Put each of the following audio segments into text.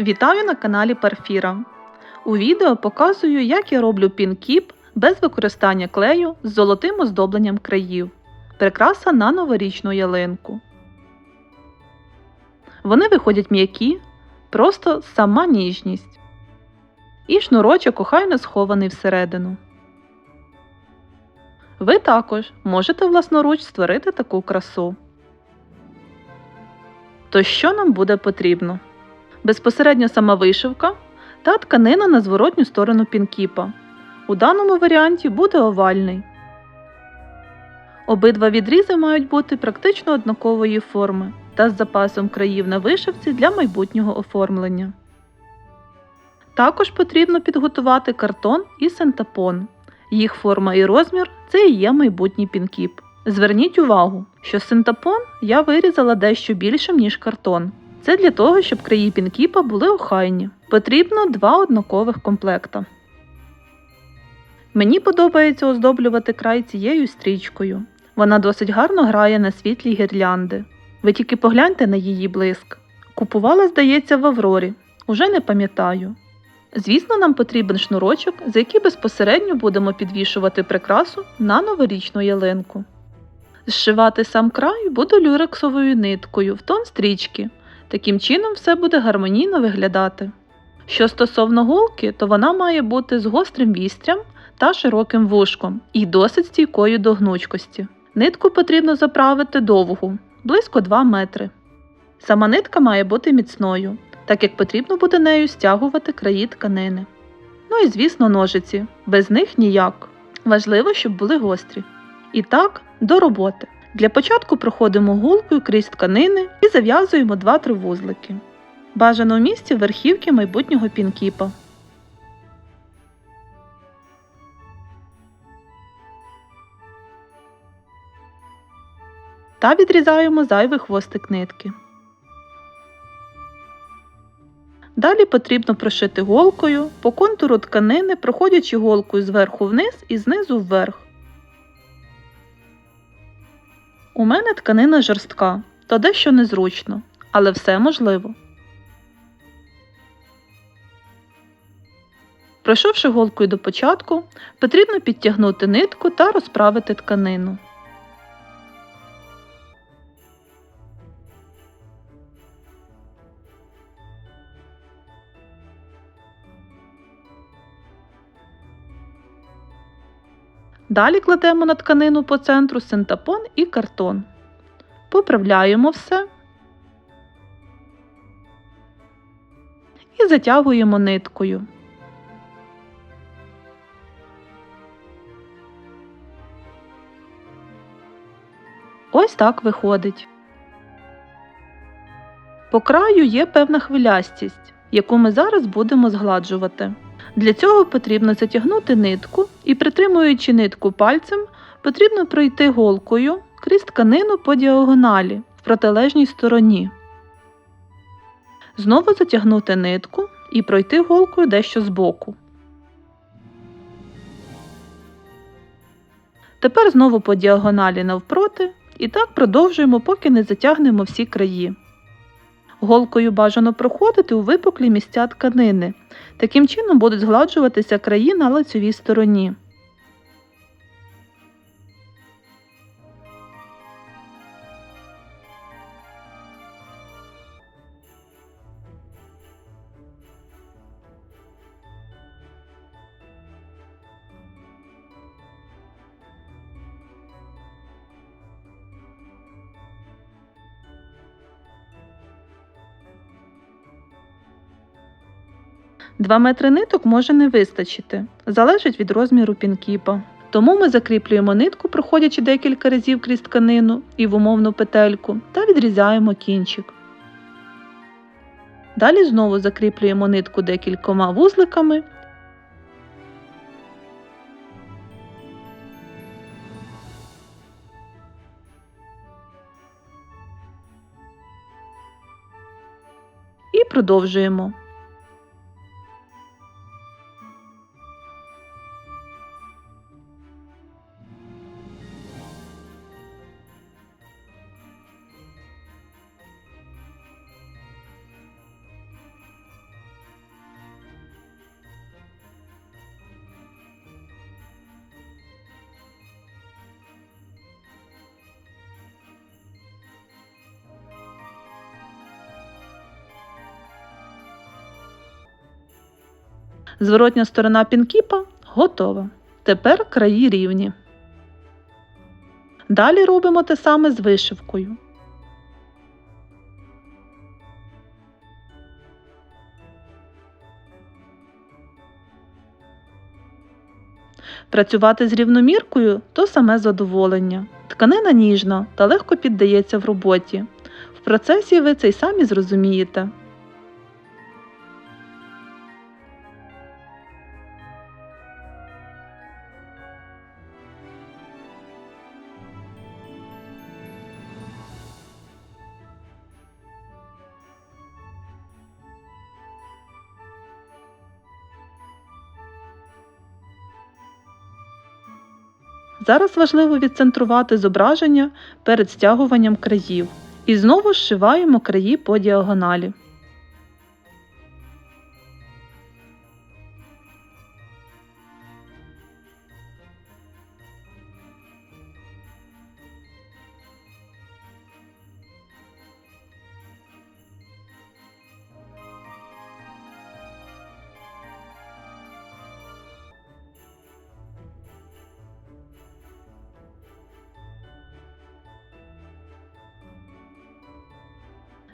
Вітаю на каналі Парфіра. У відео показую, як я роблю пінкіп без використання клею з золотим оздобленням країв. Прикраса на новорічну ялинку. Вони виходять м'які, просто сама ніжність. І шнурочок охайно схований всередину. Ви також можете власноруч створити таку красу. То що нам буде потрібно? Безпосередньо сама вишивка та тканина на зворотню сторону пінкіпа. У даному варіанті буде овальний. Обидва відрізи мають бути практично однакової форми та з запасом країв на вишивці для майбутнього оформлення. Також потрібно підготувати картон і синтапон. Їх форма і розмір це і є майбутній пінкіп. Зверніть увагу, що синтапон я вирізала дещо більшим, ніж картон. Це для того, щоб краї пінкіпа були охайні. Потрібно два однакових комплекта. Мені подобається оздоблювати край цією стрічкою. Вона досить гарно грає на світлі гірлянди. Ви тільки погляньте на її блиск. Купувала, здається, в Аврорі. Уже не пам'ятаю. Звісно, нам потрібен шнурочок, за який безпосередньо будемо підвішувати прикрасу на новорічну ялинку. Зшивати сам край буду люрексовою ниткою в тон стрічки. Таким чином все буде гармонійно виглядати. Що стосовно голки, то вона має бути з гострим вістрям та широким вушком і досить стійкою до гнучкості. Нитку потрібно заправити довгу, близько 2 метри. Сама нитка має бути міцною, так як потрібно буде нею стягувати краї тканини. Ну і звісно, ножиці, без них ніяк. Важливо, щоб були гострі. І так, до роботи. Для початку проходимо гулкою крізь тканини і зав'язуємо 2-3 вузлики. Бажано в місці верхівки майбутнього пінкіпа. Та відрізаємо зайвий хвостик нитки. Далі потрібно прошити голкою по контуру тканини, проходячи голкою зверху вниз і знизу вверх. У мене тканина жорстка, то дещо незручно, але все можливо. Пройшовши голкою до початку, потрібно підтягнути нитку та розправити тканину. Далі кладемо на тканину по центру синтапон і картон. Поправляємо все і затягуємо ниткою. Ось так виходить. По краю є певна хвилястість, яку ми зараз будемо згладжувати. Для цього потрібно затягнути нитку і, притримуючи нитку пальцем, потрібно пройти голкою крізь тканину по діагоналі в протилежній стороні. Знову затягнути нитку і пройти голкою дещо збоку. Тепер знову по діагоналі навпроти і так продовжуємо, поки не затягнемо всі краї. Голкою бажано проходити у випуклі місця тканини. Таким чином будуть згладжуватися краї на лицевій стороні. Два метри ниток може не вистачити, залежить від розміру пінкіпа. Тому ми закріплюємо нитку, проходячи декілька разів крізь тканину і в умовну петельку, та відрізаємо кінчик. Далі знову закріплюємо нитку декількома вузликами. І продовжуємо. Зворотня сторона пінкіпа готова. Тепер краї рівні. Далі робимо те саме з вишивкою. Працювати з рівноміркою то саме задоволення. Тканина ніжна та легко піддається в роботі. В процесі ви це й самі зрозумієте. Зараз важливо відцентрувати зображення перед стягуванням країв. І знову зшиваємо краї по діагоналі.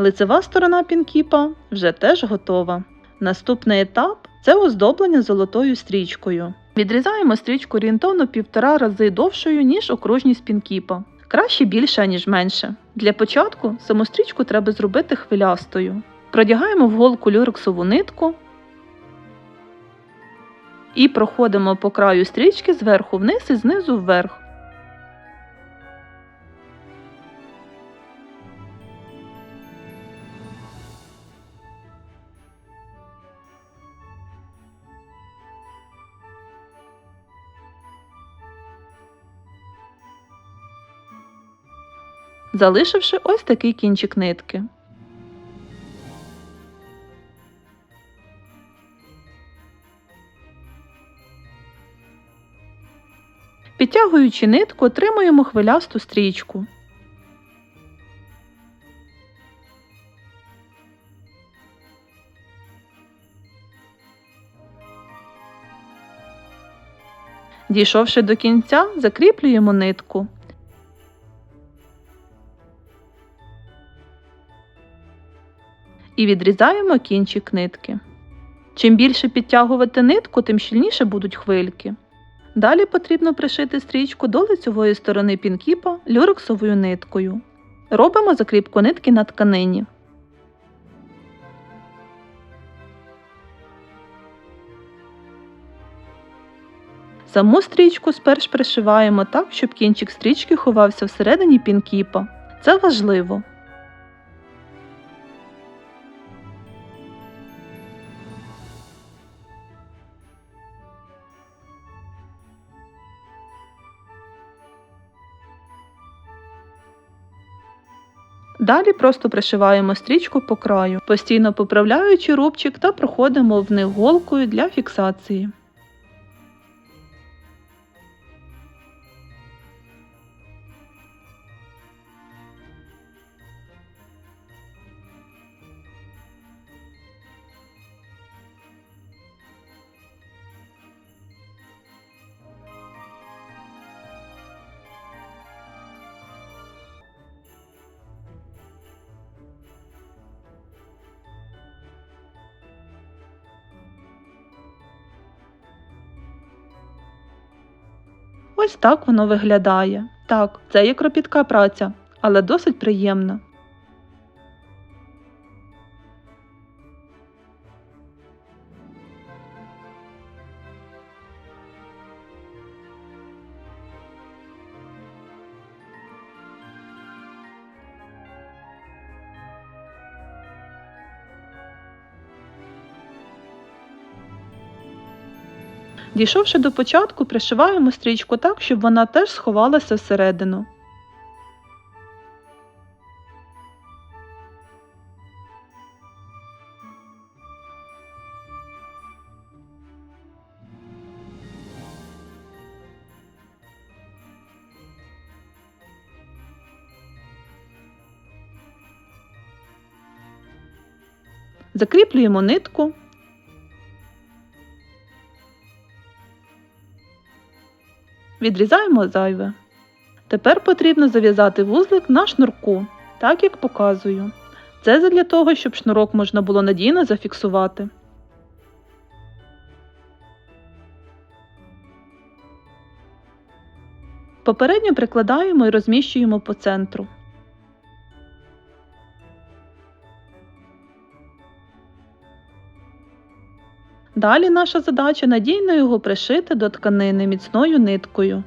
Лицева сторона пінкіпа вже теж готова. Наступний етап це оздоблення золотою стрічкою. Відрізаємо стрічку орієнтовно півтора рази довшою, ніж окружність пінкіпа. Краще більше, ніж менше. Для початку саму стрічку треба зробити хвилястою. Продягаємо в голку люрексову нитку і проходимо по краю стрічки зверху вниз і знизу вверх. Залишивши ось такий кінчик нитки. Підтягуючи нитку, отримуємо хвилясту стрічку. Дійшовши до кінця, закріплюємо нитку. І відрізаємо кінчик нитки. Чим більше підтягувати нитку, тим щільніше будуть хвильки. Далі потрібно пришити стрічку до лицевої сторони пінкіпа люрексовою ниткою. Робимо закріпку нитки на тканині. Саму стрічку сперш пришиваємо так, щоб кінчик стрічки ховався всередині пінкіпа. Це важливо. Далі просто пришиваємо стрічку по краю, постійно поправляючи рубчик та проходимо в них голкою для фіксації. Ось так воно виглядає. Так, це є кропітка праця, але досить приємна. Дійшовши до початку, пришиваємо стрічку так, щоб вона теж сховалася всередину. Закріплюємо нитку відрізаємо зайве. Тепер потрібно зав'язати вузлик на шнурку, так як показую. Це задля того, щоб шнурок можна було надійно зафіксувати. Попередньо прикладаємо і розміщуємо по центру. Далі наша задача надійно його пришити до тканини міцною ниткою.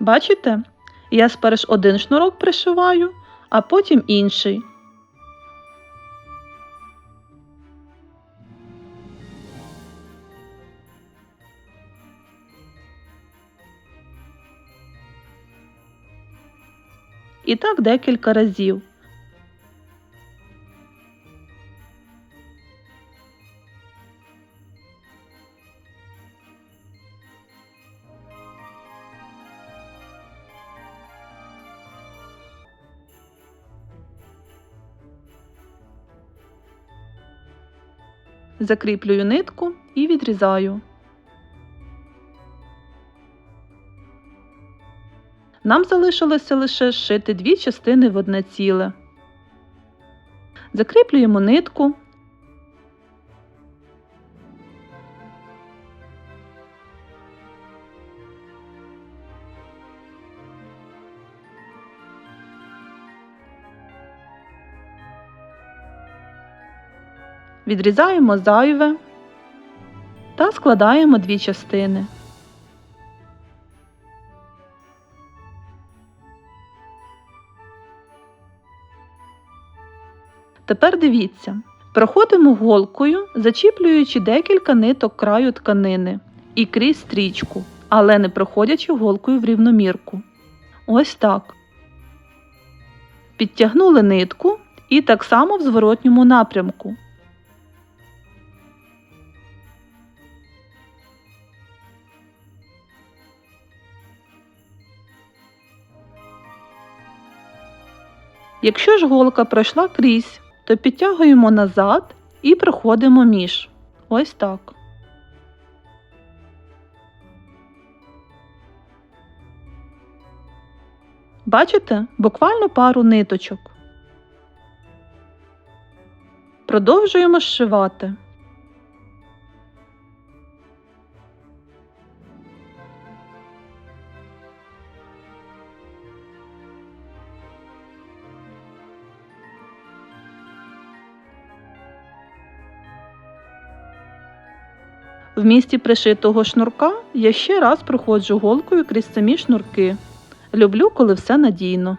Бачите? Я сперш один шнурок пришиваю, а потім інший. І так декілька разів. Закріплюю нитку і відрізаю. Нам залишилося лише зшити дві частини в одне ціле. Закріплюємо нитку. Відрізаємо зайве та складаємо дві частини. Тепер дивіться, проходимо голкою, зачіплюючи декілька ниток краю тканини і крізь стрічку, але не проходячи голкою в рівномірку. Ось так. Підтягнули нитку і так само в зворотньому напрямку. Якщо ж голка пройшла крізь, то підтягуємо назад і проходимо між. Ось так. Бачите буквально пару ниточок. Продовжуємо зшивати. В місці пришитого шнурка я ще раз проходжу голкою крізь самі шнурки. Люблю, коли все надійно.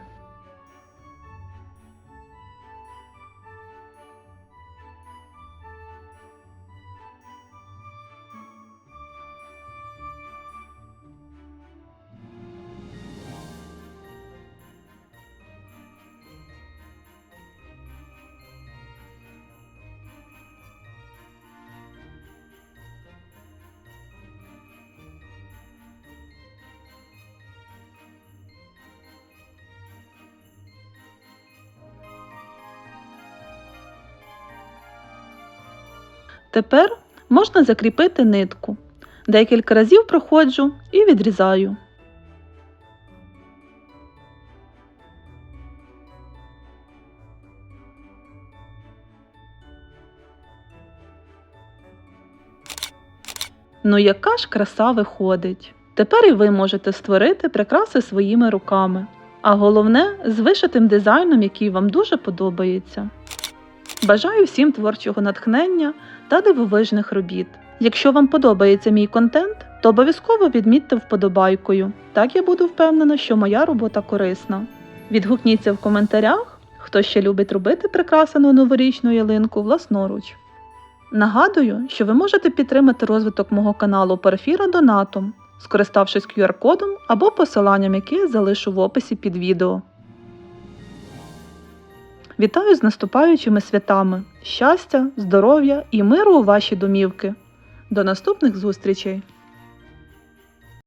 Тепер можна закріпити нитку. Декілька разів проходжу і відрізаю. Ну яка ж краса виходить! Тепер і ви можете створити прикраси своїми руками, а головне з вишитим дизайном, який вам дуже подобається. Бажаю всім творчого натхнення та дивовижних робіт. Якщо вам подобається мій контент, то обов'язково відмітьте вподобайкою. Так я буду впевнена, що моя робота корисна. Відгукніться в коментарях, хто ще любить робити прикрасену новорічну ялинку власноруч. Нагадую, що ви можете підтримати розвиток мого каналу Парфіра донатом, скориставшись QR-кодом або посиланням, яке я залишу в описі під відео. Вітаю з наступаючими святами! щастя, здоров'я і миру у ваші домівки. До наступних зустрічей!